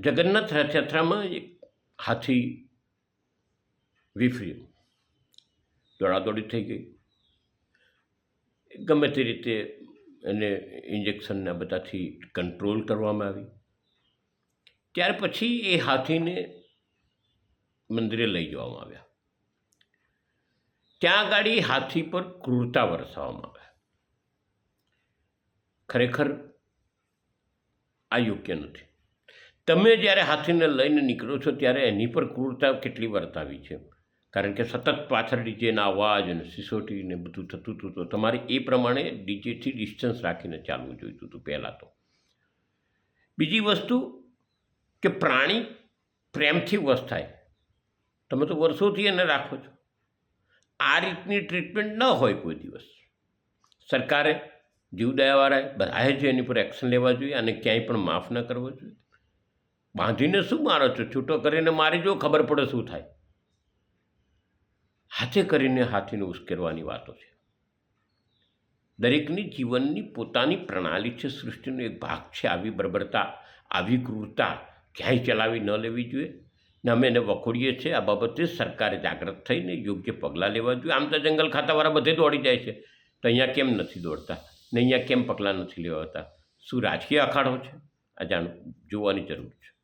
જગન્નાથ રથયાત્રામાં એક હાથી વિફર્યું. દોડાદોડી થઈ ગઈ. ગમે તે રીતે એને ઇન્જેક્શનના બધાથી કંટ્રોલ કરવામાં આવી. ત્યાર પછી એ હાથીને મંદિરે લઈ જવામાં આવ્યા. ત્યાં આગળ હાથી પર ક્રૂરતા વરસાવવામાં આવે ખરેખર આ યોગ્ય નથી. તમે જ્યારે હાથીને લઈને નીકળો છો, ત્યારે એની પર ક્રૂરતા કેટલી વર્તાવી છે? કારણ કે સતત પાછળ ડીજેના અવાજ અને સિસોટી ને બધું થતું હતું, તો તમારે એ પ્રમાણે ડીજેથી ડિસ્ટન્સ રાખીને ચાલવું જોઈતું હતું પહેલાં તો. બીજી વસ્તુ કે પ્રાણી પ્રેમથી વસ થાય. તમે તો વર્ષોથી એને રાખો છો. આ રીતની ટ્રીટમેન્ટ ન હોય કોઈ દિવસ. સરકારે જીવદયાવાળાએ બધાએ જ એની પર એક્શન લેવા જોઈએ અને ક્યાંય પણ માફ ન કરવો જોઈએ. બાંધીને શું મારો છો? છૂટો કરીને મારી જો ખબર પડે શું થાય? હાથે કરીને હાથીને ઉશ્કેરવાની વાતો છે. દરેકની જીવનની પોતાની પ્રણાલી છે, સૃષ્ટિનો એક ભાગ છે. આવી બર્બરતા, આવી ક્રૂરતા ક્યાંય ચલાવી ન લેવી જોઈએ. ને અમે એને વખોડીએ છીએ. આ બાબતે સરકારે જાગૃત થઈને યોગ્ય પગલાં લેવા જોઈએ. આમ તો જંગલ ખાતાવાળા બધે દોડી જાય છે. તો અહીંયા કેમ નથી દોડતા? ને અહીંયા કેમ પગલાં નથી લેવાતા? શું રાજકીય અખાડો છે? આ જાણ જોવાની જરૂર છે.